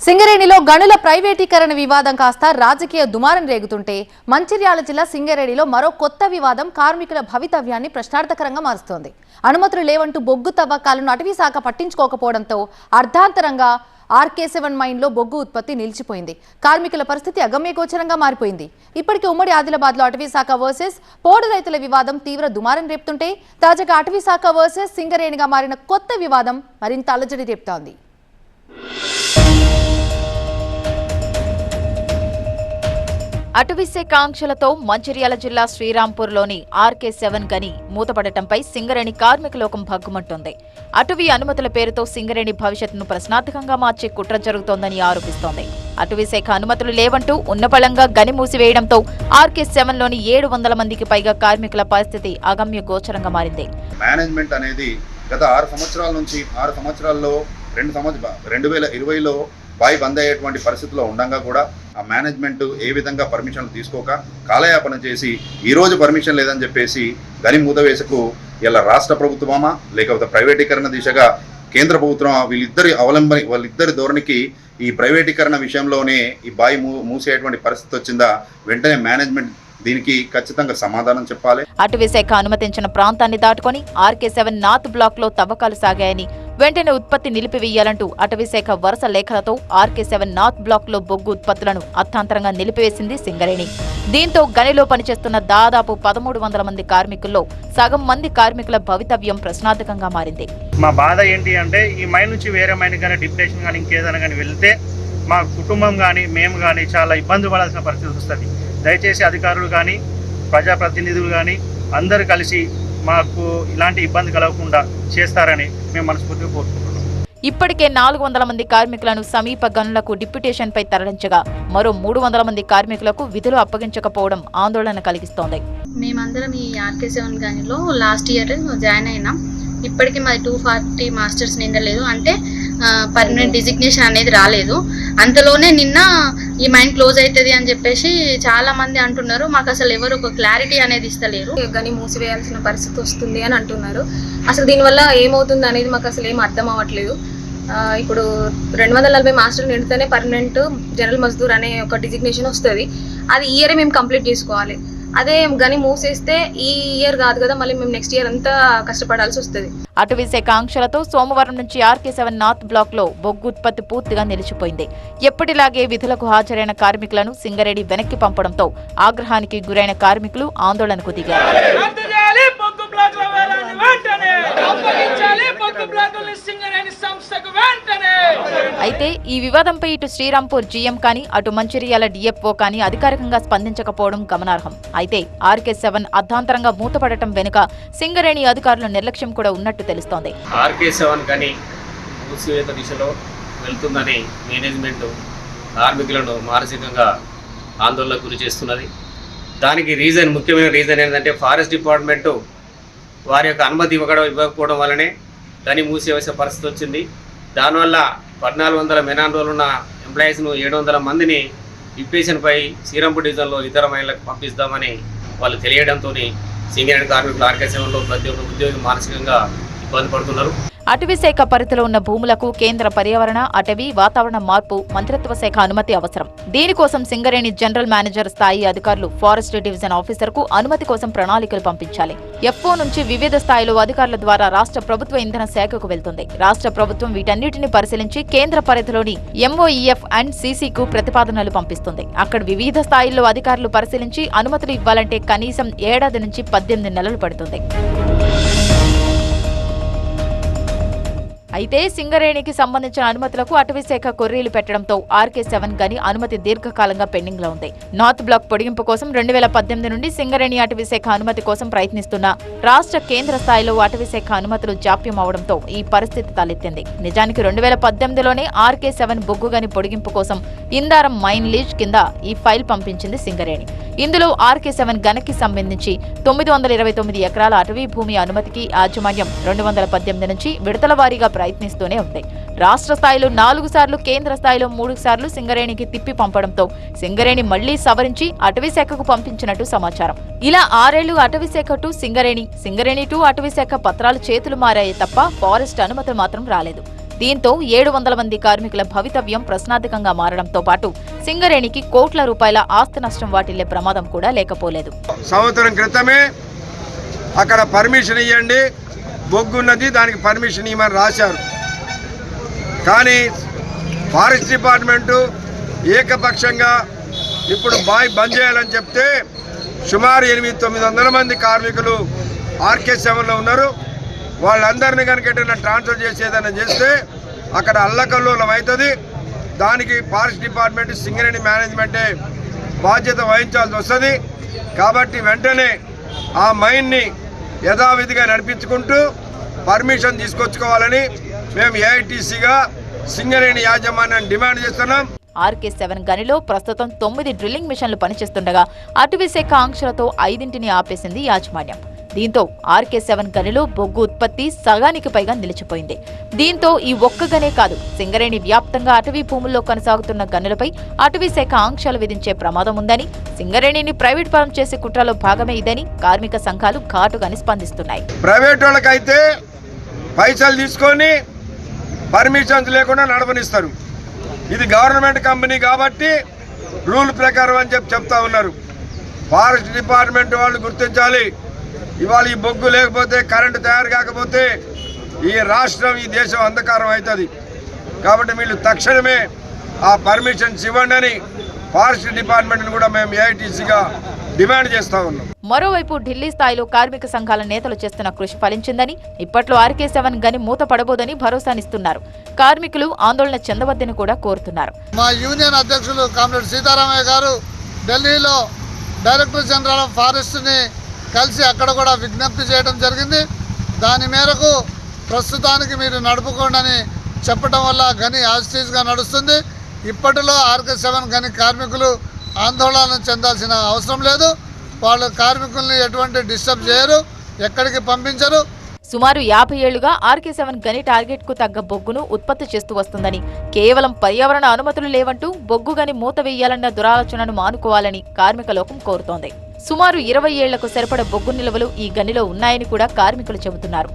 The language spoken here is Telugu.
సింగరేణిలో గనుల ప్రైవేటీకరణ వివాదం కాస్త రాజకీయ దుమారం రేగుతుంటే మంచిర్యాల జిల్లా సింగరేణిలో మరో కొత్త వివాదం కార్మికుల భవితవ్యాన్ని ప్రశ్నార్థకరంగా మారుస్తోంది. అనుమతులు లేవంటూ బొగ్గు తవ్వకాలను అటవీ శాఖ పట్టించుకోకపోవడంతో అర్ధాంతరంగా ఆర్కే సెవెన్ మైన్లో బొగ్గు ఉత్పత్తి నిలిచిపోయింది. కార్మికుల పరిస్థితి అగమ్యగోచరంగా మారిపోయింది. ఇప్పటికే ఉమ్మడి ఆదిలాబాద్లో అటవీ శాఖ వర్సెస్ పోడు రైతుల వివాదం తీవ్ర దుమారం రేపుతుంటే తాజాగా అటవీ శాఖ వర్సెస్ సింగరేణిగా మారిన కొత్త వివాదం మరింత అలజడి రేపుతోంది. అటవీశాఖ మంచిర్యాల జిల్లా శ్రీరాంపూర్లోని ఆర్కే సెవెన్ గని మూతపడటంపై సింగరేణి కార్మిక లోకం భగ్గుమంటోంది. అటవీ అనుమతుల పేరుతో సింగరేణి భవిష్యత్తును ప్రశ్నార్థకంగా మార్చే కుట్ర జరుగుతోందని ఆరోపిస్తోంది. అటవీ శాఖ అనుమతులు లేవంటూ ఉన్నపళంగా గని మూసివేయడంతో ఆర్కే సెవెన్లోని ఏడు వందల మందికి పైగా కార్మికుల పరిస్థితి అగమ్య గోచరంగా మారింది. మేనేజ్మెంట్ అనేది గత ఆరు సంవత్సరాల నుంచి ఆరు సంవత్సరాల్లో రెండు సంవత్సరం రెండు వేల ఇరవైలో బాయి బంద్ అయ్యేటువంటి పరిస్థితిలో ఉండగా కూడా ఆ మేనేజ్మెంట్ ఏ విధంగా పర్మిషన్లు తీసుకోక కాలయాపన చేసి ఈరోజు పర్మిషన్ లేదని చెప్పేసి గని మూతవేసుకు ఇలా రాష్ట్ర ప్రభుత్వమా లేకపోతే ప్రైవేటీకరణ దిశగా కేంద్ర ప్రభుత్వం వీళ్ళిద్దరి అవలంబన వాళ్ళిద్దరి ధోరణికి ఈ ప్రైవేటీకరణ విషయంలోనే ఈ బాయి మూ మూసేటువంటి పరిస్థితి వచ్చిందా? వెంటనే మేనేజ్మెంట్ దీనికి ఖచ్చితంగా సమాధానం చెప్పాలి. అటవీ శాఖ అనుమతించిన ప్రాంతాన్ని దాటుకొని ఆర్కే సెవెన్ నార్త్ బ్లాక్లో తవ్వకాలు సాగాయని వెంటనే ఉత్పత్తి నిలిపివేయాలంటూ అటవీశాఖ వరుస లేఖలతో ఆర్కే సెవెన్ నార్త్ బ్లాక్లో బొగ్గు ఉత్పత్తులను అర్థాంతరంగా నిలిపివేసింది సింగరేణి. దీంతో గనిలో పనిచేస్తున్న దాదాపు పదమూడు వందల మంది కార్మికుల్లో సగం మంది కార్మికుల భవితవ్యం ప్రశ్నార్థకంగా మారింది. మా బాధ ఏంటి అంటే ఈ మైన్ నుంచి వేరే మైన్ కానీ డిప్రెషన్ కానీ ఇంకేదైనా కానీ వెళ్తే మా కుటుంబం కానీ మేము కానీ చాలా ఇబ్బంది పడాల్సిన పరిస్థితి వస్తుంది. దయచేసి అధికారులు కానీ ప్రజాప్రతినిధులు కానీ అందరూ కలిసి మాకు ఇలాంటి ఇబ్బంది కలగకుండా చేస్తారని మేము మనస్ఫూర్తిగా కోరుకుంటున్నాం. ఇప్పటికే నాలుగు వందల మంది కార్మికులను సమీప గనులకు డిప్యుటేషన్పై తరలించగా మరో మూడు వందల మంది కార్మికులకు విధులు అప్పగించకపోవడం ఆందోళన కలిగిస్తోంది. మేమందరం ఈ ఆర్కే సెవెన్ గానిలో లాస్ట్ ఇయర్ జాయిన్ అయినాం. ఇప్పటికీ మాది టూ ఫార్టీ మాస్టర్స్ నిండలేదు అంటే పర్మనెంట్ డిజిగ్నేషన్ అనేది రాలేదు. అంతలోనే నిన్న ఈ మైండ్ క్లోజ్ అవుతుంది అని చెప్పేసి చాలా మంది అంటున్నారు. మాకు అసలు ఎవరు ఒక క్లారిటీ అనేది ఇస్తలేరు. గని మూసివేయాల్సిన పరిస్థితి వస్తుంది అని అంటున్నారు. అసలు దీనివల్ల ఏమవుతుంది అనేది మాకు అసలు ఏం అర్థం అవ్వట్లేదు. ఇప్పుడు రెండు వందల నలభై మాస్టర్లు నిండితేనే పర్మనెంట్ జనరల్ మజ్దూర్ అనే ఒక డిజిగ్నేషన్ వస్తుంది. అది ఇయరే మేము కంప్లీట్ చేసుకోవాలి. అదే గని మూసేస్తే ఈ ఇయర్ కాదు కదా మళ్ళీ మేము నెక్స్ట్ ఇయర్ అంతా కష్టపడాల్సి వస్తుంది. అటవీ శాఖ ఆంక్షలతో సోమవారం నుంచి ఆర్కే సెవెన్ నార్త్ బ్లాక్లో బొగ్గు ఉత్పత్తి పూర్తిగా నిలిచిపోయింది. ఎప్పటిలాగే విధులకు హాజరైన కార్మికులను సింగరేణి వెనక్కి పంపడంతో ఆగ్రహానికి గురైన కార్మికులు ఆందోళనకు దిగారు. అయితే ఈ వివాదంపై ఇటు శ్రీరాంపూర్ జీఎం కానీ అటు మంచిర్యాల డిఎఫ్ఓ కానీ అధికారికంగా స్పందించకపోవడం గమనార్హం. అయితే ఆర్కే సెవెన్ అర్ధాంతరంగా మూతపడటం వెనుక సింగరేణి అధికారుల నిర్లక్ష్యం కూడా ఉన్నట్టు తెలుస్తోంది. ఆర్కే సెవెన్ కానీ మూసివేత దిశలో వెళ్తుందని మేనేజ్మెంట్ కార్మికులను మానసికంగా ఆందోళనకు గురి చేస్తున్నది. దానికి రీజన్ ముఖ్యమైన రీజన్ ఏంటంటే ఫారెస్ట్ డిపార్ట్మెంటు వారి యొక్క అనుమతి ఇవ్వడం ఇవ్వకపోవడం వల్లనే దాన్ని మూసివేసే పరిస్థితి వచ్చింది. దానివల్ల పద్నాలుగు వందల మెనాన్ ఉన్న ఎంప్లాయీస్ను ఏడు వందల మందిని డిప్యూషన్పై శ్రీరంపూర్ డివిజన్లో ఇతర మహిళలకు పంపిస్తామని వాళ్ళు తెలియడంతో సింగరేణి కార్మికులు ఆర్కే ప్రతి ఒక్క ఉద్యోగి మానసికంగా ఇబ్బంది పడుతున్నారు. అటవీ శాఖ పరిధిలో ఉన్న భూములకు కేంద్ర పర్యావరణ అటవీ వాతావరణ మార్పు మంత్రిత్వ శాఖ అనుమతి అవసరం. దీనికోసం సింగరేణి జనరల్ మేనేజర్ స్థాయి అధికారులు ఫారెస్ట్ డివిజన్ ఆఫీసర్కు అనుమతి కోసం ప్రణాళికలు పంపించాలి. ఎఫ్ఓ నుంచి వివిధ స్థాయిలో అధికారుల ద్వారా రాష్ట్ర ప్రభుత్వ ఇంధన శాఖకు వెళ్తుంది. రాష్ట్ర ప్రభుత్వం వీటన్నిటిని పరిశీలించి కేంద్ర పరిధిలోని ఎంఓఈఎఫ్ అండ్ సీసీకు ప్రతిపాదనలు పంపిస్తుంది. అక్కడ వివిధ స్థాయిల్లో అధికారులు పరిశీలించి అనుమతులు ఇవ్వాలంటే కనీసం ఏడాది నుంచి పద్దెనిమిది నెలలు పడుతుంది. అయితే సింగరేణికి సంబంధించిన అనుమతులకు అటవీశాఖ కొర్రీలు పెట్టడంతో ఆర్కే సెవెన్ గని అనుమతి దీర్ఘకాలంగా పెండింగ్లో ఉంది. నార్త్ బ్లాక్ పొడిగింపు కోసం రెండు వేల పద్దెనిమిది నుండి సింగరేణి అటవీశాఖ అనుమతి కోసం ప్రయత్నిస్తున్న రాష్ట్ర కేంద్ర స్థాయిలో అటవీశాఖ అనుమతులు జాప్యం అవడంతో ఈ పరిస్థితి తలెత్తింది. నిజానికి రెండు వేల పద్దెనిమిదిలోనే ఆర్కే సెవెన్ బొగ్గు గని పొడిగింపు కోసం ఇందారం మైన్ లీజ్ కింద ఈ ఫైల్ పంపించింది సింగరేణి. ఇందులో ఆర్కే సెవెన్ గనకి సంబంధించి తొమ్మిది వందల ఇరవై తొమ్మిది ఎకరాల అటవీ భూమి అనుమతికి యాజమాన్యం రెండు వందల పద్దెనిమిది నుంచి విడతల వారీగా ప్రయత్నిస్తూనే ఉంది. రాష్ట్ర స్థాయిలో నాలుగు సార్లు కేంద్ర స్థాయిలో మూడు సార్లు సింగరేణికి తిప్పి పంపడంతో సింగరేణి మళ్ళీ సవరించి అటవీశాఖకు పంపించినట్టు సమాచారం. ఇలా ఆరేళ్ళు అటవీశాఖ టు సింగరేణి సింగరేణి టు అటవీ శాఖ పత్రాలు చేతులు మారాయి తప్ప ఫారెస్ట్ అనుమతులు మాత్రం రాలేదు. దీంతో ఏడు వందల మంది కార్మికుల భవితవ్యం ప్రశ్నార్థకంగా మారడంతో పాటు సింగరేణికి కోట్ల రూపాయల ఆస్తి నష్టం వాటిల్లే ప్రమాదం కూడా లేకపోలేదు. సంవత్సరం క్రితమే అక్కడ పర్మిషన్ ఇవ్వండి బొగ్గున్నది దానికి పర్మిషన్ ఇవ్వమని రాశారు. కానీ ఫారెస్ట్ డిపార్ట్మెంటు ఏకపక్షంగా ఇప్పుడు బాయ్ బంద్ చేయాలని చెప్తే సుమారు ఎనిమిది తొమ్మిది వందల మంది కార్మికులు ఆర్కే సెవెన్లో ఉన్నారు. వాళ్ళందరినీ కనుక ఏదైనా ట్రాన్స్ఫర్ చేసేదైనా చేస్తే అక్కడ అల్లకల్లోలం అవుతుంది. దానికి ఫారెస్ట్ డిపార్ట్మెంట్ సింగరేణి మేనేజ్మెంటే బాధ్యత వహించాల్సి వస్తుంది. కాబట్టి వెంటనే ఆ మైన్ని యథావిధిగా నడిపించుకుంటూ పర్మిషన్ తీసుకొచ్చుకోవాలని మేము ఏఐటీసీగా సింగరేణి యాజమాన్యాన్ని డిమాండ్ చేస్తున్నాం. ఆర్కే సెవెన్ గనిలో ప్రస్తుతం తొమ్మిది డ్రిల్లింగ్ మిషన్లు పనిచేస్తుండగా అటవీ శాఖ ఆంక్షలతో ఐదింటిని ఆపేసింది యాజమాన్యం. దీంతో ఆర్కే సెవెన్ గనిలో బొగ్గు ఉత్పత్తి సగానికి పైగా నిలిచిపోయింది. దీంతో ఈ ఒక్క గనే కాదు సింగరేణి వ్యాప్తంగా అటవీ భూముల్లో కొనసాగుతున్న గనులపై అటవీ శాఖ ఆంక్షలు విధించే ప్రమాదం ఉందని సింగరేణిని ప్రైవేట్ పరం చేసే కుట్రలో భాగమే ఇదని కార్మిక సంఘాలు ఘాటుగాని స్పందిస్తున్నాయి. ప్రైవేట్ వాళ్ళకైతే పైసలు తీసుకొని పర్మిషన్స్ లేకుండా నడపనిస్తారు. ఇది గవర్నమెంట్ కంపెనీ కాబట్టి రూల్ ప్రకారం అని చెప్పి చెప్తా ఉన్నారు. ఫారెస్ట్ డిపార్ట్మెంట్ వాళ్ళు గుర్తించాలి. ఇవాళ ఈ బొగ్గు లేకపోతే కరెంటు తయారు కాకపోతే ఈ రాష్ట్రం ఈ దేశం అంధకారం అవుతుంది. కాబట్టి వీళ్ళు తక్షణమే ఆ పర్మిషన్స్ ఇవ్వండి అని ఫారెస్ట్ డిపార్ట్మెంట్ని కూడా మేము ఏఐటీసీగా డిమాండ్ చేస్తూ ఉన్నాం. మరోవైపు ఢిల్లీ స్థాయిలో కార్మిక సంఘాల నేతలు చేస్తున్న కృషి ఫలించిందని ఇప్పట్లో ఆర్కే సెవెన్ గని మూత పడబోదని భరోసానిస్తున్నారు. కార్మికులు ఆందోళన చెందవద్దని కూడా కోరుతున్నారు. మా యూనియన్ అధ్యక్షులు కామ్రేడ్ సీతారామయ్య గారు ఢిల్లీలో డైరెక్టర్ జనరల్ ఆఫ్ ఫారెస్ట్ని కలిసి అక్కడ కూడా విజ్ఞప్తి చేయడం జరిగింది. దాని మేరకు ప్రస్తుతానికి మీరు నడుపుకోండి చెప్పడం వల్ల గని యాజిటీస్గా నడుస్తుంది. ఇప్పటిలో ఆర్కే సెవెన్ గని కార్మికులు ఆందోళన చెందాల్సిన అవసరం లేదు. వాళ్ళు కార్మికుల్ని ఎటువంటి డిస్టర్బ్ చేయరు ఎక్కడికి పంపించరు. సుమారు యాభై ఏళ్ళుగా ఆర్కే సెవెన్ గని టార్గెట్కు తగ్గ బొగ్గును ఉత్పత్తి చేస్తూ వస్తుందని కేవలం పర్యావరణ అనుమతులు లేవంటూ బొగ్గు గని మూత వేయాలన్న దురాలోచనను మానుకోవాలని కార్మిక లోకం కోరుతోంది. సుమారు ఇరవై ఏళ్ళకు సరిపడ బొగ్గు నిల్వలు ఈ గనిలో ఉన్నాయని కూడా కార్మికులు చెబుతున్నారు.